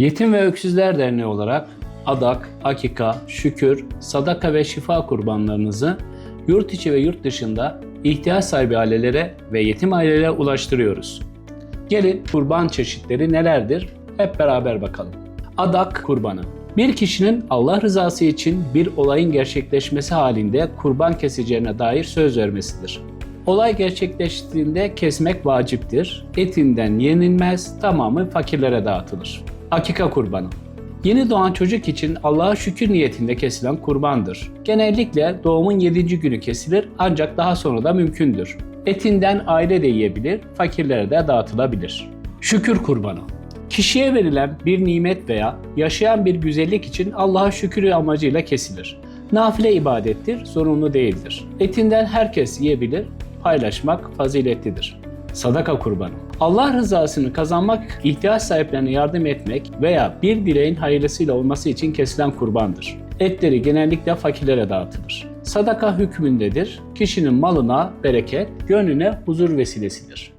Yetim ve Öksüzler Derneği olarak adak, akika, şükür, sadaka ve şifa kurbanlarınızı yurt içi ve yurt dışında ihtiyaç sahibi ailelere ve yetim ailelere ulaştırıyoruz. Gelin kurban çeşitleri nelerdir? Hep beraber bakalım. Adak kurbanı. Bir kişinin Allah rızası için bir olayın gerçekleşmesi halinde kurban keseceğine dair söz vermesidir. Olay gerçekleştiğinde kesmek vaciptir. Etinden yenilmez, tamamı fakirlere dağıtılır. Akika kurbanı. Yeni doğan çocuk için Allah'a şükür niyetinde kesilen kurbandır. Genellikle doğumun 7. günü kesilir ancak daha sonra da mümkündür. Etinden aile de yiyebilir, fakirlere de dağıtılabilir. Şükür kurbanı. Kişiye verilen bir nimet veya yaşayan bir güzellik için Allah'a şükür amacıyla kesilir. Nafile ibadettir, zorunlu değildir. Etinden herkes yiyebilir, paylaşmak faziletlidir. Sadaka kurbanı. Allah rızasını kazanmak, ihtiyaç sahiplerine yardım etmek veya bir dileğin hayırlısıyla olması için kesilen kurbandır. Etleri genellikle fakirlere dağıtılır. Sadaka hükmündedir. Kişinin malına bereket, gönlüne huzur vesilesidir.